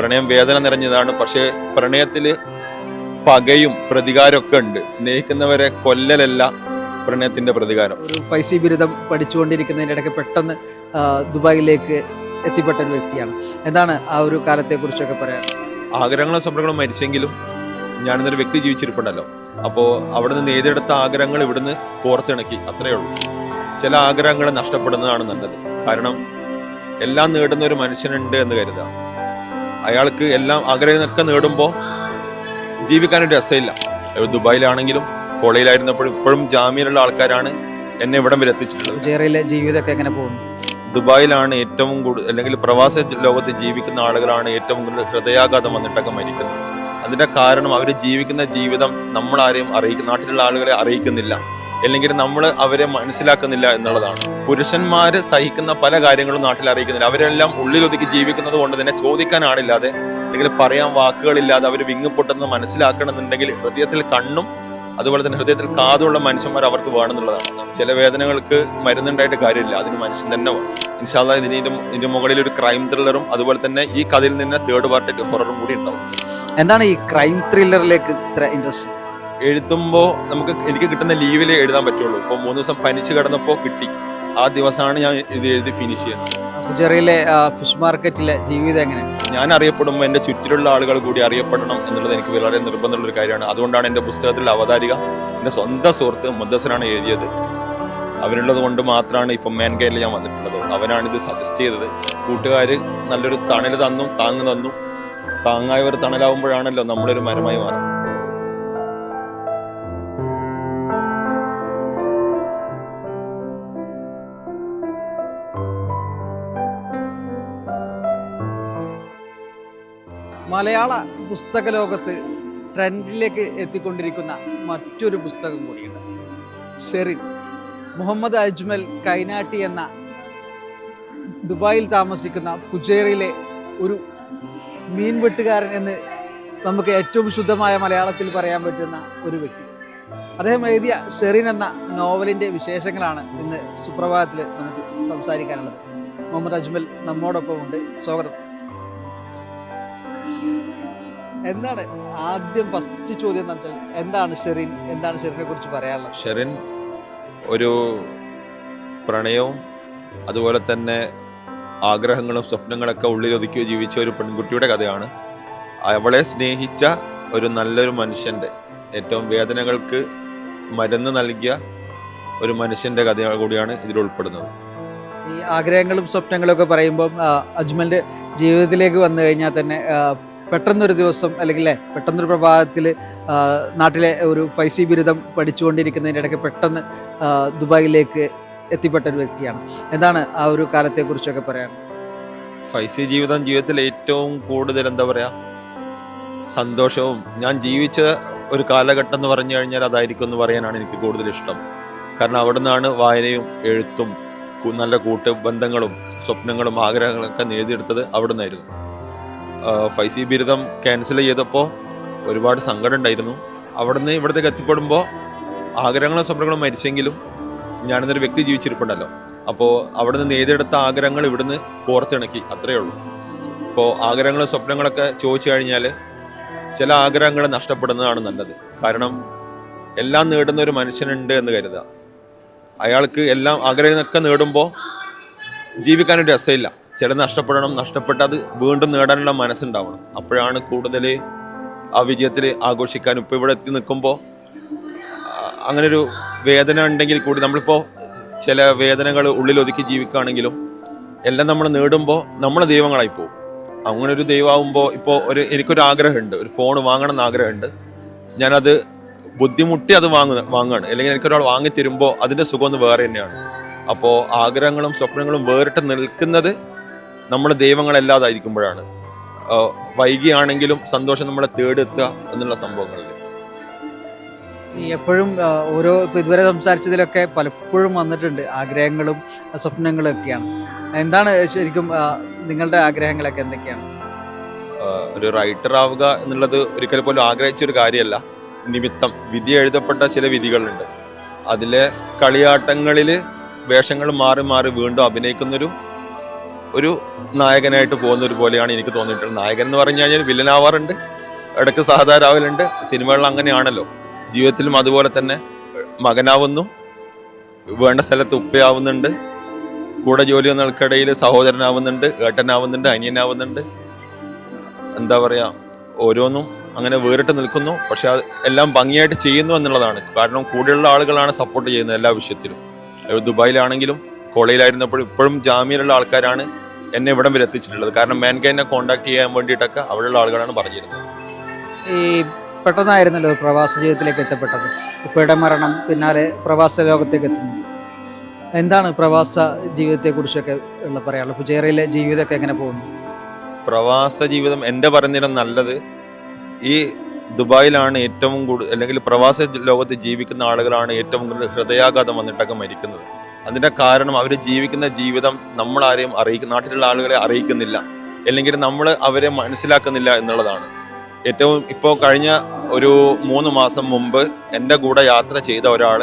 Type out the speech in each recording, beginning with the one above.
പ്രണയം വേദന നിറഞ്ഞതാണ്. പക്ഷേ പ്രണയത്തിൽ പകയും പ്രതികാരമൊക്കെ ഉണ്ട്. സ്നേഹിക്കുന്നവരെ കൊല്ലലല്ല പ്രണയത്തിന്റെ പ്രതികാരം. ഒരു ഫൈസി ബിരുദം പഠിച്ചുകൊണ്ടിരിക്കുന്നതിന്റെ ഇടയ്ക്ക് പെട്ടെന്ന് ദുബായിലേക്ക് എത്തിപ്പെട്ട ഒരു വ്യക്തിയാണ്. എന്താണ് ആ ഒരു കാലത്തെക്കുറിച്ചൊക്കെ പറയാൻ? ആഗ്രഹങ്ങളും സ്വപ്നങ്ങളും മരിച്ചെങ്കിലും ഞാനിന്നൊരു വ്യക്തി ജീവിച്ചിരിപ്പുണ്ടല്ലോ. അപ്പോൾ അവിടെ നിന്ന് എഴുതിയെടുത്ത ആഗ്രഹങ്ങൾ ഇവിടുന്ന് പുറത്തിണക്കി അത്രയേ ഉള്ളൂ. ചില ആഗ്രഹങ്ങൾ നഷ്ടപ്പെടുന്നതാണ് നല്ലത്. കാരണം എല്ലാം നേടുന്ന ഒരു മനുഷ്യനുണ്ട് എന്ന് കരുതുക അയാൾക്ക് എല്ലാം ആഗ്രഹമൊക്കെ നേടുമ്പോൾ ജീവിക്കാനൊരു രസമില്ല. ദുബായിലാണെങ്കിലും കോളേജിലായിരുന്നപ്പോഴും ഇപ്പോഴും ജാമ്യയിലുള്ള ആൾക്കാരാണ് എന്നെ ഇവിടം വരെ എത്തിച്ചിട്ടുള്ളത്. ജീവിതമൊക്കെ എങ്ങനെ പോകുന്നു? ദുബായിലാണ് ഏറ്റവും കൂടുതൽ അല്ലെങ്കിൽ പ്രവാസ ലോകത്ത് ജീവിക്കുന്ന ആളുകളാണ് ഏറ്റവും കൂടുതൽ ഹൃദയാഘാതം വന്നിട്ടൊക്കെ മരിക്കുന്നത്. അതിന്റെ കാരണം അവർ ജീവിക്കുന്ന ജീവിതം നമ്മൾ ആരെയും അറിയിക്കുന്ന നാട്ടിലുള്ള ആളുകളെ അറിയിക്കുന്നില്ല. അല്ലെങ്കിൽ നമ്മൾ അവരെ മനസ്സിലാക്കുന്നില്ല എന്നുള്ളതാണ്. പുരുഷന്മാര് സഹിക്കുന്ന പല കാര്യങ്ങളും നാട്ടിൽ അറിയിക്കുന്നില്ല. അവരെല്ലാം ഉള്ളിലൊതുക്കി ജീവിക്കുന്നത് കൊണ്ട് തന്നെ ചോദിക്കാൻ ആളില്ലാതെ അല്ലെങ്കിൽ പറയാൻ വാക്കുകളില്ലാതെ അവർ വിങ്ങുപൊട്ടുന്നത് മനസ്സിലാക്കണമെന്നുണ്ടെങ്കിൽ ഹൃദയത്തിൽ കണ്ണും അതുപോലെ തന്നെ ഹൃദയത്തിൽ കാതുള്ള മനുഷ്യന്മാർ അവർക്ക് വേണമെന്നുള്ളതാണ്. ചില വേദനകൾക്ക് മരുന്നുണ്ടായിട്ട് കാര്യമില്ല. അതിന് മനുഷ്യൻ തന്നെ വേണം. ഇൻഷാല്ല ഇതിന് ഇതിന്റെ മുകളിൽ ഒരു ക്രൈം ത്രില്ലറും അതുപോലെ തന്നെ ഈ കഥയിൽ നിന്ന് തേർഡ് പാർട്ടി ഹൊററും കൂടി ഉണ്ടാവും. എന്താണ് ഈ ക്രൈം ത്രില്ലറിലേക്ക് ഇത്ര ഇൻട്രസ്റ്റ് എഴുതുമ്പോൾ നമുക്ക് എനിക്ക് കിട്ടുന്ന ലീവിലേ എഴുതാൻ പറ്റുള്ളൂ. ഇപ്പോൾ മൂന്ന് ദിവസം പനിച്ച് കിടന്നപ്പോൾ കിട്ടി. ആ ദിവസമാണ് ഞാൻ ഇത് എഴുതി ഫിനിഷ് ചെയ്യുന്നത്. ഫിഷ് മാർക്കറ്റിലെ ജീവിതം എങ്ങനെയാണ് ഞാൻ അറിയപ്പെടുമ്പോൾ എന്റെ ചുറ്റിലുള്ള ആളുകൾ കൂടി അറിയപ്പെടണം എന്നുള്ളത് എനിക്ക് വളരെ നിർബന്ധമുള്ള ഒരു കാര്യമാണ്. അതുകൊണ്ടാണ് എന്റെ പുസ്തകത്തിൽ അവതാരിക എന്റെ സ്വന്തം സുഹൃത്ത് മുദ്ദസനാണ് എഴുതിയത്. അവനുള്ളത് കൊണ്ട് മാത്രമാണ് ഇപ്പം മേൻ കെയിൽ ഞാൻ വന്നിട്ടുള്ളത്. അവനാണ് ഇത് സജസ്റ്റ് ചെയ്തത്. കൂട്ടുകാർ നല്ലൊരു തണൽ തന്നും താങ്ങ് തന്നു. ഒരു തണലാവുമ്പോഴാണല്ലോ നമ്മളൊരു മരമായി മാറുക മലയാള പുസ്തക ലോകത്ത് ട്രെൻഡിലേക്ക് എത്തിക്കൊണ്ടിരിക്കുന്ന മറ്റൊരു പുസ്തകം കൂടിയുണ്ട്. ഷെറിൻ മുഹമ്മദ് അജ്മൽ കൈനാട്ടി എന്ന ദുബായിൽ താമസിക്കുന്ന ഫുജേറയിലെ ഒരു മീൻ വെട്ടുകാരൻ എന്ന് നമുക്ക് ഏറ്റവും ശുദ്ധമായ മലയാളത്തിൽ പറയാൻ പറ്റുന്ന ഒരു വ്യക്തി. അദ്ദേഹം എഴുതിയ ഷെറിൻ എന്ന നോവലിന്റെ വിശേഷങ്ങളാണ് ഇന്ന് സുപ്രഭാതത്തിൽ നമുക്ക് സംസാരിക്കാനുള്ളത്. മുഹമ്മദ് അജ്മൽ നമ്മോടൊപ്പം ഉണ്ട് സ്വാഗതം. എന്താണ് ആദ്യം ഫസ്റ്റ് ചോദ്യം എന്താ വെച്ചാൽ എന്താണ് ഷെറിൻ? എന്താണ് ഷെറിനെ കുറിച്ച് പറയാനുള്ളത്? ഷെറിൻ ഒരു പ്രണയവും അതുപോലെ തന്നെ ആഗ്രഹങ്ങളും സ്വപ്നങ്ങളൊക്കെ ഉള്ളിലൊതുക്കി ജീവിച്ച ഒരു പെൺകുട്ടിയുടെ കഥയാണ്. അവളെ സ്നേഹിച്ച ഒരു നല്ലൊരു മനുഷ്യന്റെ ഏറ്റവും വേദനകൾക്ക് മരുന്ന് നൽകിയ ഒരു മനുഷ്യന്റെ കഥ കൂടിയാണ് ഇതിൽ ഉൾപ്പെടുന്നത്. ഈ ആഗ്രഹങ്ങളും സ്വപ്നങ്ങളും ഒക്കെ പറയുമ്പോൾ അജ്മലിന്റെ ജീവിതത്തിലേക്ക് വന്നു കഴിഞ്ഞാൽ തന്നെ പെട്ടെന്നൊരു ദിവസം അല്ലെങ്കിൽ ല്ലേ, പെട്ടെന്നൊരു പ്രഭാതത്തിൽ നാട്ടിലെ ഒരു ഫൈസി ബിരുദം പഠിച്ചുകൊണ്ടിരിക്കുന്നതിന്റെ ഇടയ്ക്ക് പെട്ടെന്ന് ദുബായിലേക്ക് എത്തിപ്പെട്ട ഒരു വ്യക്തിയാണ്. എന്താണ് ആ ഒരു കാലത്തെക്കുറിച്ചൊക്കെ പറയാൻ? ഫൈസി ജീവിതം ജീവിതത്തിൽ ഏറ്റവും കൂടുതൽ എന്താ പറയാ സന്തോഷവും ഞാൻ ജീവിച്ച ഒരു കാലഘട്ടം എന്ന് പറഞ്ഞു കഴിഞ്ഞാൽ അതായിരിക്കും എന്ന് പറയാനാണ് എനിക്ക് കൂടുതൽ ഇഷ്ടം. കാരണം അവിടെ നിന്നാണ് വായനയും എഴുത്തും നല്ല കൂട്ട് ബന്ധങ്ങളും സ്വപ്നങ്ങളും ആഗ്രഹങ്ങളൊക്കെ നേടിയെടുത്തത് അവിടെ നിന്നായിരുന്നു ഫൈസി ബിരുദം ക്യാൻസൽ ചെയ്തപ്പോൾ ഒരുപാട് സങ്കടം ഉണ്ടായിരുന്നു. അവിടെ നിന്ന് ഇവിടത്തേക്ക് എത്തിപ്പെടുമ്പോൾ ആഗ്രഹങ്ങളും സ്വപ്നങ്ങളും മരിച്ചെങ്കിലും ഞാനിന്നൊരു വ്യക്തി ജീവിച്ചിരിപ്പുണ്ടല്ലോ. അപ്പോൾ അവിടെ നിന്ന് നേടിയെടുത്ത ആഗ്രഹങ്ങൾ ഇവിടുന്ന് പുറത്തിണക്കി അത്രയേ ഉള്ളൂ. ഇപ്പോൾ ആഗ്രഹങ്ങളും സ്വപ്നങ്ങളൊക്കെ ചോദിച്ചു കഴിഞ്ഞാൽ ചില ആഗ്രഹങ്ങൾ നഷ്ടപ്പെടുന്നതാണ് നല്ലത്. കാരണം എല്ലാം നേടുന്ന ഒരു മനുഷ്യനുണ്ട് എന്ന് കരുതുക. അയാൾക്ക് എല്ലാം ആഗ്രഹമൊക്കെ നേടുമ്പോൾ ജീവിക്കാനൊരു രസമില്ല. ചില നഷ്ടപ്പെടണം നഷ്ടപ്പെട്ട് അത് വീണ്ടും നേടാനുള്ള മനസ്സുണ്ടാവണം. അപ്പോഴാണ് കൂടുതൽ ആ വിജയത്തിൽ ആഘോഷിക്കാൻ ഇപ്പോൾ ഇവിടെ എത്തി നിൽക്കുമ്പോൾ അങ്ങനൊരു വേദന ഉണ്ടെങ്കിൽ കൂടി നമ്മളിപ്പോൾ ചില വേദനകൾ ഉള്ളിൽ ഒതുക്കി ജീവിക്കുകയാണെങ്കിലും എല്ലാം നമ്മൾ നേടുമ്പോൾ നമ്മൾ ദൈവങ്ങളായി പോകും. അങ്ങനെ ഒരു ദൈവമാകുമ്പോൾ ഇപ്പോൾ ഒരു എനിക്കൊരു ആഗ്രഹമുണ്ട് ഒരു ഫോൺ വാങ്ങണം എന്ന് ആഗ്രഹമുണ്ട്. ഞാനത് ബുദ്ധിമുട്ടി അത് വാങ്ങുക വാങ്ങുകയാണ്. അല്ലെങ്കിൽ എനിക്കൊരാൾ വാങ്ങി തരുമ്പോൾ അതിന്റെ സുഖം വേറെ തന്നെയാണ്. അപ്പോൾ ആഗ്രഹങ്ങളും സ്വപ്നങ്ങളും വേറിട്ട് നിൽക്കുന്നത് നമ്മൾ ദൈവങ്ങളല്ലാതായിരിക്കുമ്പോഴാണ്. വൈകിയാണെങ്കിലും സന്തോഷം നമ്മളെ തേടെത്തുക എന്നുള്ള സംഭവങ്ങളിൽ. എപ്പോഴും ഓരോ ഇപ്പോൾ ഇതുവരെ സംസാരിച്ചതിലൊക്കെ പലപ്പോഴും വന്നിട്ടുണ്ട് ആഗ്രഹങ്ങളും സ്വപ്നങ്ങളും ഒക്കെയാണ്. എന്താണ് ശരിക്കും നിങ്ങളുടെ ആഗ്രഹങ്ങളൊക്കെ എന്തൊക്കെയാണ്? ഒരു റൈറ്റർ ആവുക എന്നുള്ളത് ഒരിക്കൽ പോലും ആഗ്രഹിച്ചൊരു കാര്യമല്ല. നിമിത്തം വിധി എഴുതപ്പെട്ട ചില വിധികളുണ്ട്. അതിലെ കളിയാട്ടങ്ങളിൽ വേഷങ്ങൾ മാറി മാറി വീണ്ടും അഭിനയിക്കുന്നൊരു ഒരു നായകനായിട്ട് ഒരു പോലെയാണ് എനിക്ക് തോന്നിയിട്ടുള്ളത്. നായകൻ എന്ന് പറഞ്ഞു കഴിഞ്ഞാൽ വില്ലനാവാറുണ്ട് ഇടയ്ക്ക് സഹതാരാവലുണ്ട് സിനിമകളിൽ അങ്ങനെയാണല്ലോ. ജീവിതത്തിലും അതുപോലെ തന്നെ മകനാവുന്നു വേണ്ട സ്ഥലത്ത് ഉപ്പയാവുന്നുണ്ട് കൂടെ ജോലി ചെയ്യുന്നവർക്കിടയിൽ സഹോദരനാവുന്നുണ്ട് ഏട്ടനാവുന്നുണ്ട് അനിയനാവുന്നുണ്ട്. എന്താ പറയുക ഓരോന്നും അങ്ങനെ വേറിട്ട് നിൽക്കുന്നു പക്ഷെ എല്ലാം ഭംഗിയായിട്ട് ചെയ്യുന്നു എന്നുള്ളതാണ്. കാരണം കൂടെയുള്ള ആളുകളാണ് സപ്പോർട്ട് ചെയ്യുന്നത് എല്ലാ വിഷയത്തിലും. ദുബായിലാണെങ്കിലും കോളേജിലായിരുന്നപ്പോഴും ഇപ്പോഴും ജാമ്യയിലുള്ള ആൾക്കാരാണ് എന്നെ ഇവിടം വരെ എത്തിച്ചിട്ടുള്ളത്. കാരണം മാൻകൈനെ കോണ്ടാക്ട് ചെയ്യാൻ വേണ്ടിയിട്ടൊക്കെ അവിടെയുള്ള ആളുകളാണ് പറഞ്ഞിരുന്നത്. ഈ പെട്ടെന്നായിരുന്നല്ലോ പ്രവാസ ജീവിതത്തിലേക്ക് എത്തപ്പെട്ടത്? ഇപ്പോഴുടെ മരണം പിന്നാലെ പ്രവാസ ലോകത്തേക്ക് എത്തുന്നു. എന്താണ് പ്രവാസ ജീവിതത്തെക്കുറിച്ചൊക്കെ ഉള്ള പറയാനുള്ളത്? ഫുജേറയിലെ ജീവിതമൊക്കെ എങ്ങനെ പോകുന്നു? പ്രവാസ ജീവിതം എന്റെ പറയുന്നതിനും നല്ലത് ഈ ദുബായിലാണ് ഏറ്റവും കൂടുതൽ അല്ലെങ്കിൽ പ്രവാസ ലോകത്ത് ജീവിക്കുന്ന ആളുകളാണ് ഏറ്റവും കൂടുതൽ ഹൃദയാഘാതം വന്നിട്ടൊക്കെ മരിക്കുന്നത്. അതിന്റെ കാരണം അവർ ജീവിക്കുന്ന ജീവിതം നമ്മളാരെയും അറിയിക്കും നാട്ടിലുള്ള ആളുകളെ അറിയിക്കുന്നില്ല. അല്ലെങ്കിൽ നമ്മൾ അവരെ മനസ്സിലാക്കുന്നില്ല എന്നുള്ളതാണ്. ഏറ്റവും ഇപ്പോൾ കഴിഞ്ഞ ഒരു മൂന്ന് മാസം മുമ്പ് എന്റെ കൂടെ യാത്ര ചെയ്ത ഒരാൾ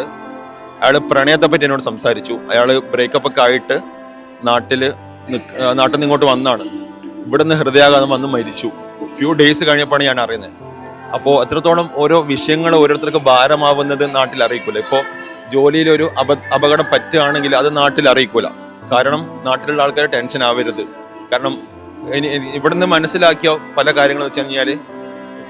അയാൾ പ്രണയത്തെപ്പറ്റി എന്നോട് സംസാരിച്ചു. അയാൾ ബ്രേക്കപ്പ് ഒക്കെ ആയിട്ട് നാട്ടിൽ നാട്ടിൽ നിന്ന് ഇങ്ങോട്ട് വന്നാണ്. ഇവിടുന്ന് ഹൃദയാഘാതം വന്ന് മരിച്ചു. ഫ്യൂ ഡേയ്സ് കഴിഞ്ഞപ്പോഴാണ് ഞാൻ അറിയുന്നത്. അപ്പോൾ എത്രത്തോളം ഓരോ വിഷയങ്ങൾ ഓരോരുത്തർക്ക് ഭാരമാവുന്നത് നാട്ടിൽ അറിയിക്കില്ല ഇപ്പോൾ ജോലിയിൽ ഒരു അപ അപകടം പറ്റുകയാണെങ്കിൽ അത് നാട്ടിൽ അറിയിക്കൂല. കാരണം നാട്ടിലുള്ള ആൾക്കാർ ടെൻഷൻ ആവരുത്. കാരണം ഇവിടുന്ന് മനസ്സിലാക്കിയ പല കാര്യങ്ങളും വെച്ച് കഴിഞ്ഞാൽ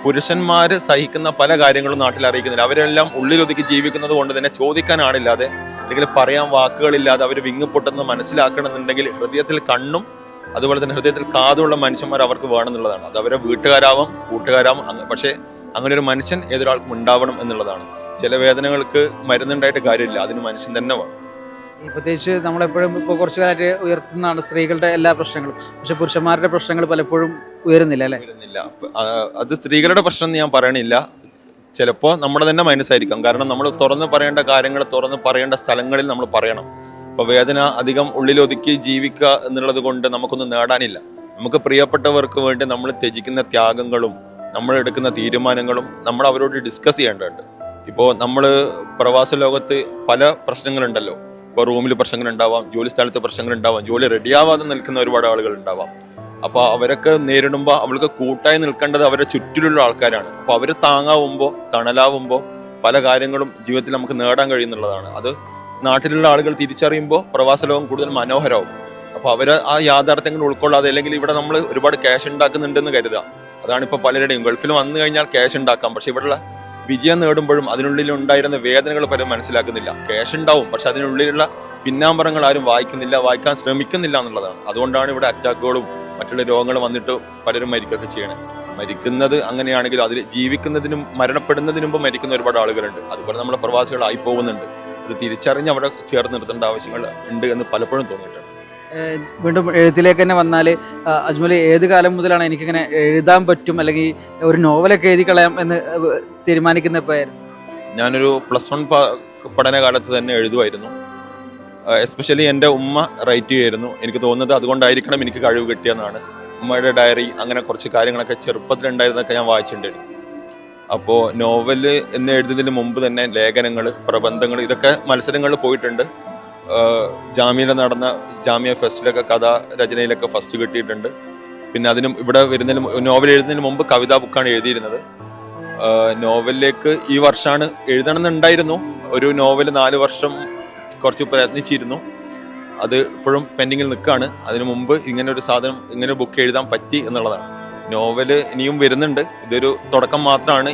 പുരുഷന്മാർ സഹിക്കുന്ന പല കാര്യങ്ങളും നാട്ടിൽ അറിയിക്കുന്നില്ല. അവരെല്ലാം ഉള്ളിലൊതുക്കി ജീവിക്കുന്നത് കൊണ്ട് തന്നെ ചോദിക്കാനാണില്ലാതെ അല്ലെങ്കിൽ പറയാൻ വാക്കുകളില്ലാതെ അവർ വിങ്ങുപൊട്ടുന്നത് മനസ്സിലാക്കണമെന്നുണ്ടെങ്കിൽ ഹൃദയത്തിൽ കണ്ണും അതുപോലെ തന്നെ ഹൃദയത്തിൽ കാതുള്ള മനുഷ്യന്മാർ അവർക്ക് വേണമെന്നുള്ളതാണ്. അത് അവരെ വീട്ടുകാരാവാം കൂട്ടുകാരാവാം. പക്ഷേ അങ്ങനെ ഒരു മനുഷ്യൻ ഏതൊരാൾക്കും ഉണ്ടാവണം എന്നുള്ളതാണ്. ചില വേദനകൾക്ക് മരുന്നുണ്ടായിട്ട് കാര്യമില്ല. അതിന് മനുഷ്യൻ തന്നെ വേണം. പ്രത്യേകിച്ച് നമ്മളെപ്പോഴും ഇപ്പോൾ കുറച്ചു കാലമായിട്ട് ഉയർത്തുന്നതാണ് സ്ത്രീകളുടെ എല്ലാ പ്രശ്നങ്ങളും. പക്ഷെ പുരുഷന്മാരുടെ പ്രശ്നങ്ങൾ പലപ്പോഴും ഉയരുന്നില്ല അല്ലേ? ഉയരുന്നില്ല. അത് സ്ത്രീകളുടെ പ്രശ്നം എന്ന് ഞാൻ പറയണില്ല. ചിലപ്പോൾ നമ്മുടെ തന്നെ മനസ്സായിരിക്കാം കാരണം നമ്മൾ തുറന്ന് പറയേണ്ട കാര്യങ്ങൾ തുറന്ന് പറയേണ്ട സ്ഥലങ്ങളിൽ നമ്മൾ പറയണം. അപ്പോൾ വേദന അധികം ഉള്ളിലൊതുക്കി ജീവിക്കുക എന്നുള്ളത് കൊണ്ട് നമുക്കൊന്നും നേടാനില്ല. നമുക്ക് പ്രിയപ്പെട്ടവർക്ക് വേണ്ടി നമ്മൾ ത്യജിക്കുന്ന ത്യാഗങ്ങളും നമ്മൾ എടുക്കുന്ന തീരുമാനങ്ങളും നമ്മൾ അവരോട് ഡിസ്കസ് ചെയ്യേണ്ടതുണ്ട്. ഇപ്പോൾ നമ്മൾ പ്രവാസ ലോകത്ത് പല പ്രശ്നങ്ങളുണ്ടല്ലോ. ഇപ്പോൾ റൂമിൽ പ്രശ്നങ്ങൾ ഉണ്ടാവാം ജോലി സ്ഥലത്ത് പ്രശ്നങ്ങൾ ഉണ്ടാവാം ജോലി റെഡിയാവാതെ നിൽക്കുന്ന ഒരുപാട് ആളുകൾ ഉണ്ടാവാം അപ്പോൾ അവരൊക്കെ നേരിടുമ്പോൾ അവൾക്ക് കൂട്ടായി നിൽക്കേണ്ടത് അവരുടെ ചുറ്റിലുള്ള ആൾക്കാരാണ്. അപ്പോൾ അവർ താങ്ങാവുമ്പോൾ തണലാവുമ്പോൾ പല കാര്യങ്ങളും ജീവിതത്തിൽ നമുക്ക് നേടാൻ കഴിയുന്നുള്ളതാണ്. അത് നാട്ടിലുള്ള ആളുകൾ തിരിച്ചറിയുമ്പോൾ പ്രവാസ ലോകം കൂടുതൽ മനോഹരമാവും. അപ്പോൾ അവർ ആ യാഥാർത്ഥ്യങ്ങൾ ഉൾക്കൊള്ളാതെ അല്ലെങ്കിൽ ഇവിടെ നമ്മൾ ഒരുപാട് ക്യാഷ് ഉണ്ടാക്കുന്നുണ്ടെന്ന് കരുതുക അതാണ് ഇപ്പോൾ പലരുടെയും. ഗൾഫിൽ വന്നു കഴിഞ്ഞാൽ ക്യാഷ് ഉണ്ടാക്കാം. പക്ഷേ ഇവിടെയുള്ള വിജയം നേടുമ്പോഴും അതിനുള്ളിൽ ഉണ്ടായിരുന്ന വേദനകൾ പലരും മനസ്സിലാക്കുന്നില്ല. ക്യാഷ് ഉണ്ടാവും പക്ഷെ അതിനുള്ളിലുള്ള പിന്നാമ്പറങ്ങൾ ആരും വായിക്കുന്നില്ല വായിക്കാൻ ശ്രമിക്കുന്നില്ല എന്നുള്ളതാണ്. അതുകൊണ്ടാണ് ഇവിടെ അറ്റാക്കുകളും മറ്റുള്ള രോഗങ്ങളും വന്നിട്ട് പലരും മരിക്കുകയൊക്കെ ചെയ്യണേ. മരിക്കുന്നത് അങ്ങനെയാണെങ്കിൽ അതിൽ ജീവിക്കുന്നതിനും മരണപ്പെടുന്നതിന് മുമ്പ് മരിക്കുന്ന ഒരുപാട് ആളുകളുണ്ട്. അതുപോലെ നമ്മുടെ പ്രവാസികളായി പോകുന്നുണ്ട്. ഇത് തിരിച്ചറിഞ്ഞ് അവിടെ ചേർന്ന് നിർത്തേണ്ട ആവശ്യങ്ങൾ ഉണ്ട് എന്ന് പലപ്പോഴും തോന്നിയിട്ടുണ്ട്. വീണ്ടും എഴുത്തിലേക്ക് തന്നെ വന്നാൽ അജ്മൽ ഏത് കാലം മുതലാണ് എനിക്കിങ്ങനെ എഴുതാൻ പറ്റും? അല്ലെങ്കിൽ ഒരു നോവലൊക്കെ എഴുതി കളയാം എന്ന് തീരുമാനിക്കുന്ന എപ്പോഴായിരുന്നു ഞാനൊരു പ്ലസ് വൺ പഠനകാലത്ത് തന്നെ എഴുതുമായിരുന്നു. എസ്പെഷ്യലി എന്റെ ഉമ്മ റൈറ്റ് ചെയ്യുമായിരുന്നു. എനിക്ക് തോന്നുന്നത് അതുകൊണ്ടായിരിക്കണം എനിക്ക് കഴിവ് കിട്ടിയെന്നാണ്. ഉമ്മയുടെ ഡയറി അങ്ങനെ കുറച്ച് കാര്യങ്ങളൊക്കെ ചെറുപ്പത്തിലുണ്ടായിരുന്നൊക്കെ ഞാൻ വായിച്ചിട്ടുണ്ടായിരുന്നു അപ്പോൾ നോവൽ എന്ന് എഴുതുന്നതിന് മുമ്പ് തന്നെ ലേഖനങ്ങൾ പ്രബന്ധങ്ങൾ ഇതൊക്കെ മത്സരങ്ങളിൽ പോയിട്ടുണ്ട്. ജാമ്യയിൽ നടന്ന ജാമ്യ ഫെസ്റ്റിലൊക്കെ കഥ രചനയിലൊക്കെ ഫസ്റ്റ് കിട്ടിയിട്ടുണ്ട്. പിന്നെ അതിനും ഇവിടെ വരുന്നതിന് നോവൽ എഴുതുന്നതിന് മുമ്പ് കവിതാ ബുക്കാണ് എഴുതിയിരുന്നത്. നോവലിലേക്ക് ഈ വർഷമാണ് എഴുതണമെന്നുണ്ടായിരുന്നു. ഒരു നോവൽ നാല് വർഷം കുറച്ച് പ്രയത്നിച്ചിരുന്നു. അത് ഇപ്പോഴും പെൻഡിങ്ങിൽ നിൽക്കുകയാണ് അതിനു മുമ്പ് ഇങ്ങനെ ഒരു സാധനം ഇങ്ങനെ ബുക്ക് എഴുതാൻ പറ്റി എന്നുള്ളതാണ്. നോവൽ ഇനിയും വരുന്നുണ്ട്. ഇതൊരു തുടക്കം മാത്രമാണ്.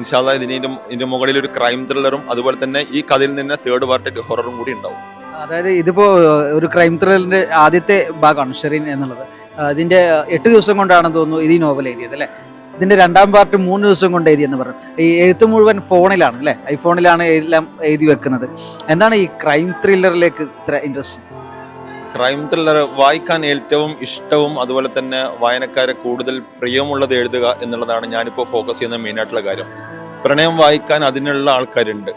ഇൻഷാല്ല ഇതിന് ഇതിന്റെ മുകളിൽ ഒരു ക്രൈം ത്രില്ലറും അതുപോലെ തന്നെ ഈ കഥയിൽ നിന്ന് തേർഡ് പാർട്ടി ഹൊററും കൂടി ഉണ്ടാവും. അതായത് ഇതിപ്പോ ഒരു ക്രൈം ത്രില്ലറിന്റെ ആദ്യത്തെ ഭാഗമാണ് ഷെറിൻ എന്നുള്ളത്. ഇതിന്റെ എട്ട് ദിവസം കൊണ്ടാണെന്ന് തോന്നുന്നു ഇത് ഈ നോവൽ എഴുതിയത് അല്ലേ? ഇതിന്റെ രണ്ടാം പാർട്ട് മൂന്ന് ദിവസം കൊണ്ട് എഴുതിയെന്ന് പറഞ്ഞു. ഈ എഴുത്ത് മുഴുവൻ ഫോണിലാണ് അല്ലേ? ഐഫോണിലാണ് എല്ലാം എഴുതി വെക്കുന്നത്. എന്താണ് ഈ ക്രൈം ത്രില്ലറിലേക്ക് ഇത്ര ഇൻട്രസ്റ്റ് ക്രൈം ത്രില്ലർ വായിക്കാൻ ഏറ്റവും ഇഷ്ടവും അതുപോലെ തന്നെ വായനക്കാരെ കൂടുതൽ പ്രിയമുള്ളത് എഴുതുക എന്നുള്ളതാണ് ഞാനിപ്പോൾ ഫോക്കസ് ചെയ്യുന്ന മെയിൻ ആയിട്ടുള്ള കാര്യം. പ്രണയം വായിക്കാൻ അതിനുള്ള ആൾക്കാരുണ്ട്.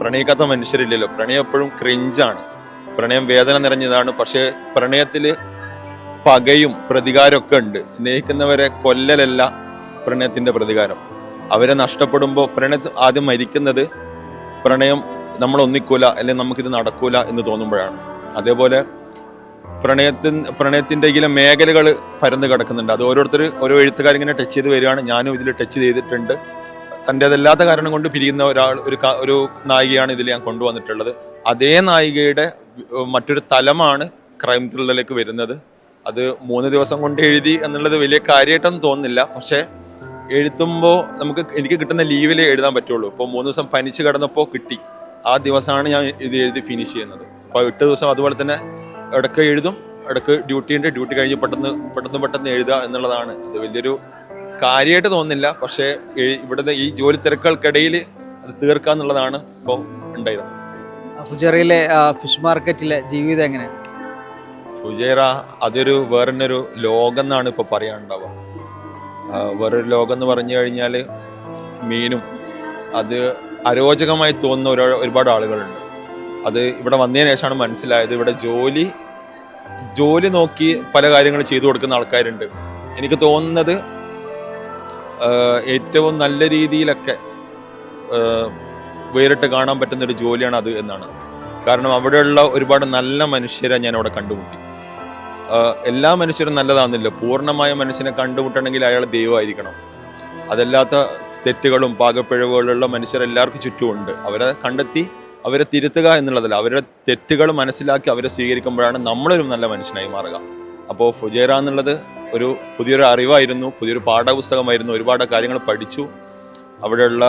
പ്രണയിക്കാത്ത മനുഷ്യരില്ലല്ലോ. പ്രണയം എപ്പോഴും ക്രിഞ്ചാണ് പ്രണയം വേദന നിറഞ്ഞതാണ്. പക്ഷേ പ്രണയത്തിൽ പകയും പ്രതികാരമൊക്കെ ഉണ്ട്. സ്നേഹിക്കുന്നവരെ കൊല്ലലല്ല പ്രണയത്തിന്റെ പ്രതികാരം. അവരെ നഷ്ടപ്പെടുമ്പോൾ പ്രണയത്തിൽ ആദ്യം മരിക്കുന്നത് പ്രണയം നമ്മൾ ഒന്നിക്കൂല അല്ലെങ്കിൽ നമുക്കിത് നടക്കൂല എന്ന് തോന്നുമ്പോഴാണ്. അതേപോലെ പ്രണയത്തിൻ പ്രണയത്തിന്റെ ചില മേഖലകൾ പരന്ന് കിടക്കുന്നുണ്ട്. അത് ഓരോരുത്തർ ഓരോ എഴുത്തുകാരിങ്ങനെ ടച്ച് ചെയ്ത് വരികയാണ്. ഞാനും ഇതിൽ ടച്ച് ചെയ്തിട്ടുണ്ട്. തന്റേതല്ലാത്ത കാരണം കൊണ്ട് പിരിയുന്ന ഒരാൾ ഒരു ഒരു നായികയാണ് ഇതിൽ ഞാൻ കൊണ്ടുവന്നിട്ടുള്ളത്. അതേ നായികയുടെ മറ്റൊരു തലമാണ് ക്രൈം ത്രില്ലറിലേക്ക് വരുന്നത്. അത് മൂന്ന് ദിവസം കൊണ്ട് എഴുതി എന്നുള്ളത് വലിയ കാര്യമായിട്ടൊന്നും തോന്നുന്നില്ല. പക്ഷേ എഴുതുമ്പോൾ നമുക്ക് എനിക്ക് കിട്ടുന്ന ലീവിലേ എഴുതാൻ പറ്റുള്ളൂ. ഇപ്പോൾ മൂന്ന് ദിവസം പനിച്ച് കിടന്നപ്പോൾ കിട്ടി. ആ ദിവസമാണ് ഞാൻ ഇത് എഴുതി ഫിനിഷ് ചെയ്യുന്നത്. അപ്പോൾ എട്ട് ദിവസം അതുപോലെ തന്നെ ഇടയ്ക്ക് എഴുതും ഇടയ്ക്ക് ഡ്യൂട്ടി ഉണ്ട്. ഡ്യൂട്ടി കഴിഞ്ഞ് പെട്ടെന്ന് പെട്ടെന്ന് പെട്ടെന്ന് എഴുതുക എന്നുള്ളതാണ്. അത് വലിയൊരു കാര്യമായിട്ട് തോന്നുന്നില്ല. പക്ഷേ ഇവിടുത്തെ ഈ ജോലി തിരക്കുകൾക്കിടയിൽ അത് തീർക്കുക എന്നുള്ളതാണ് ഇപ്പോൾ ഉണ്ടായിരുന്നത്. ഫുജേറയിലെ ഫിഷ് മാർക്കറ്റിലെ ജീവിതം എങ്ങനെ? ഫുജേറ അതൊരു വേറൊരു ലോകം എന്നാണ് ഇപ്പോൾ പറയാനുണ്ടാവുക വേറൊരു ലോകം എന്ന് പറഞ്ഞു കഴിഞ്ഞാൽ മീനും അത് അരോചകമായി തോന്നുന്ന ഒരു ഒരുപാട് ആളുകളുണ്ട്. അത് ഇവിടെ വന്നതിന് ശേഷമാണ് മനസ്സിലായത്. ഇവിടെ ജോലി ജോലി നോക്കി പല കാര്യങ്ങൾ ചെയ്തു കൊടുക്കുന്ന ആൾക്കാരുണ്ട്. എനിക്ക് തോന്നുന്നത് ഏറ്റവും നല്ല രീതിയിലൊക്കെ വേറിട്ട് കാണാൻ പറ്റുന്ന ഒരു ജോലിയാണ് അത് എന്നാണ്. കാരണം അവിടെയുള്ള ഒരുപാട് നല്ല മനുഷ്യരെ ഞാൻ അവിടെ കണ്ടുമുട്ടി എല്ലാ മനുഷ്യരും നല്ലതാണെന്നില്ല. പൂർണമായ മനുഷ്യനെ കണ്ടുമുട്ടണമെങ്കിൽ അയാൾ ദൈവമായിരിക്കണം. അതല്ലാത്ത തെറ്റുകളും പാകപ്പിഴവുകളുള്ള മനുഷ്യർ എല്ലാവർക്കും ചുറ്റുമുണ്ട്. അവരെ കണ്ടെത്തി അവരെ തിരുത്തുക എന്നുള്ളതല്ല. അവരുടെ തെറ്റുകൾ മനസ്സിലാക്കി അവരെ സ്വീകരിക്കുമ്പോഴാണ് നമ്മളൊരു നല്ല മനുഷ്യനായി മാറുക. അപ്പോൾ ഫുജേറ എന്നുള്ളത് ഒരു പുതിയൊരു അറിവായിരുന്നു പുതിയൊരു പാഠപുസ്തകമായിരുന്നു ഒരുപാട് കാര്യങ്ങൾ പഠിച്ചു. അവിടെയുള്ള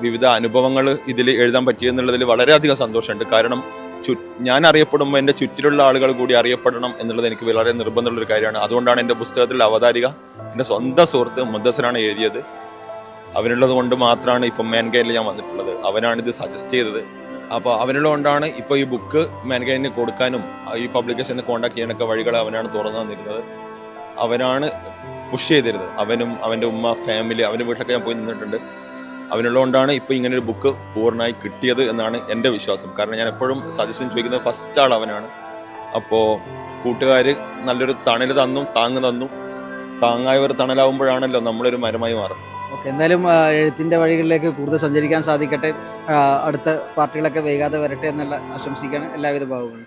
വിവിധ അനുഭവങ്ങൾ ഇതിൽ എഴുതാൻ പറ്റിയെന്നുള്ളതിൽ വളരെയധികം സന്തോഷമുണ്ട്. കാരണം ചു ഞാൻ അറിയപ്പെടുമ്പോൾ എന്റെ ചുറ്റിലുള്ള ആളുകൾ കൂടി അറിയപ്പെടണം എന്നുള്ളത് എനിക്ക് വളരെ നിർബന്ധമുള്ളൊരു കാര്യമാണ്. അതുകൊണ്ടാണ് എന്റെ പുസ്തകത്തിൽ അവതാരിക എന്റെ സ്വന്തം സുഹൃത്ത് മുദ്ദസനാണ് എഴുതിയത്. അവനുള്ളത് കൊണ്ട് മാത്രമാണ് ഇപ്പം മാൻകൈനിൽ ഞാൻ വന്നിട്ടുള്ളത്. അവനാണ് ഇത് സജസ്റ്റ് ചെയ്തത്. അപ്പോൾ അവനുള്ളതുകൊണ്ടാണ് ഇപ്പോൾ ഈ ബുക്ക് മാൻകൈനിന് കൊടുക്കാനും ഈ പബ്ലിക്കേഷനെ കോൺടാക്ട് ചെയ്യാനൊക്കെ വഴികൾ അവനാണ് തുറന്നു തന്നിരുന്നത്. അവനാണ് പുഷ് ചെയ്തിരുന്നത്. അവനും അവന്റെ ഉമ്മ ഫാമിലി അവന്റെ വീട്ടിലൊക്കെ ഞാൻ പോയി നിന്നിട്ടുണ്ട്. അവനുള്ളതുകൊണ്ടാണ് ഇപ്പോൾ ഇങ്ങനെ ഒരു ബുക്ക് പൂർണമായി കിട്ടിയത് എന്നാണ് എന്റെ വിശ്വാസം. കാരണം ഞാൻ എപ്പോഴും സജഷൻ ചോദിക്കുന്നത് ഫസ്റ്റ് ആൾ അവനാണ്. അപ്പോൾ കൂട്ടുകാർ നല്ലൊരു തണൽ തന്നും താങ്ങ് താങ്ങായ ഒരു തണലാവുമ്പോഴാണല്ലോ നമ്മളൊരു മരമായി മാറുക. ഓക്കെ എന്തായാലും എഴുത്തിന്റെ വഴികളിലേക്ക് കൂടുതൽ സഞ്ചരിക്കാൻ സാധിക്കട്ടെ. അടുത്ത പാർട്ടികളൊക്കെ വൈകാതെ വരട്ടെ എന്നുള്ള ആശംസിക്കാണ് എല്ലാവിധ ഭാവങ്ങളും